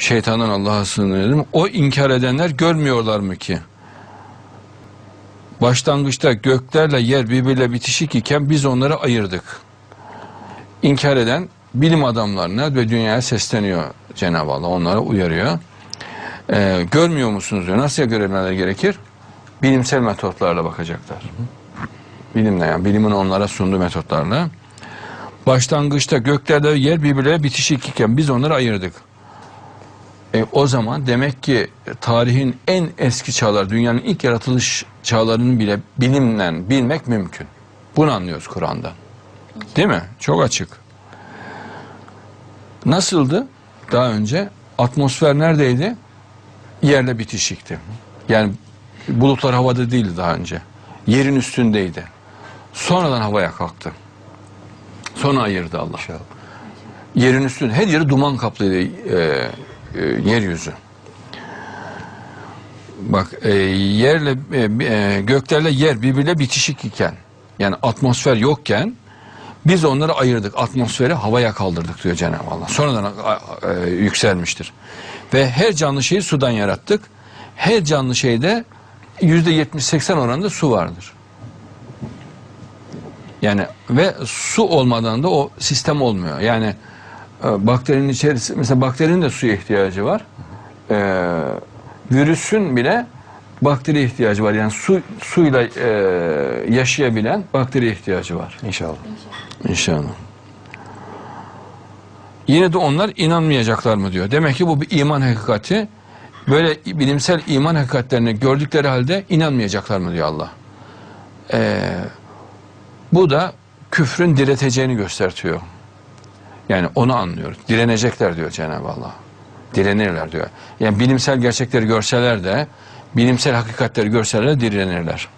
Şeytandan Allah'a sığınırım. O inkar edenler görmüyorlar mı ki? Başlangıçta göklerle yer birbiriyle bitişik iken biz onları ayırdık. İnkar eden bilim adamlarına ve dünyaya sesleniyor Cenab-ı Allah. Onlara uyarıyor. Ee, görmüyor musunuz diyor. Nasıl görmeleri gerekir? Bilimsel metotlarla bakacaklar. Bilimle yani bilimin onlara sunduğu metotlarla. Başlangıçta göklerde yer birbirleriyle bitişik iken biz onları ayırdık. E, o zaman demek ki tarihin en eski çağları, dünyanın ilk yaratılış çağlarını bile bilimle bilmek mümkün. Bunu anlıyoruz Kur'an'dan. Değil mi? Çok açık. Nasıldı daha önce? Atmosfer neredeydi? Yerle bitişikti. Yani bulutlar havada değildi daha önce. Yerin üstündeydi. Sonradan havaya kalktı. Sonra ayırdı Allah. Yerin üstünde her yeri duman kaplıydı e, e, yeryüzü. Bak e, yerle e, e, göklerle yer birbirine bitişik iken yani atmosfer yokken biz onları ayırdık. Atmosferi havaya kaldırdık diyor Cenab-ı Allah. Sonradan e, yükselmiştir. Ve her canlı şeyi sudan yarattık. Her canlı şeyde yüzde 70-80 oranında su vardır. Yani ve su olmadan da o sistem olmuyor. Yani bakterinin içerisi mesela bakterinin de suya ihtiyacı var. E, virüsün bile bakteriye ihtiyacı var. Yani su suyla e, yaşayabilen bakteriye ihtiyacı var. İnşallah. İnşallah. Yine de onlar inanmayacaklar mı diyor. Demek ki bu bir iman hakikati. Böyle bilimsel iman hakikatlerini gördükleri halde inanmayacaklar mı diyor Allah. Ee, bu da küfrün direteceğini göstertiyor. Yani onu anlıyoruz. Direnecekler diyor Cenab-ı Allah. Direnirler diyor. Yani bilimsel gerçekleri görseler de, bilimsel hakikatleri görseler de direnirler.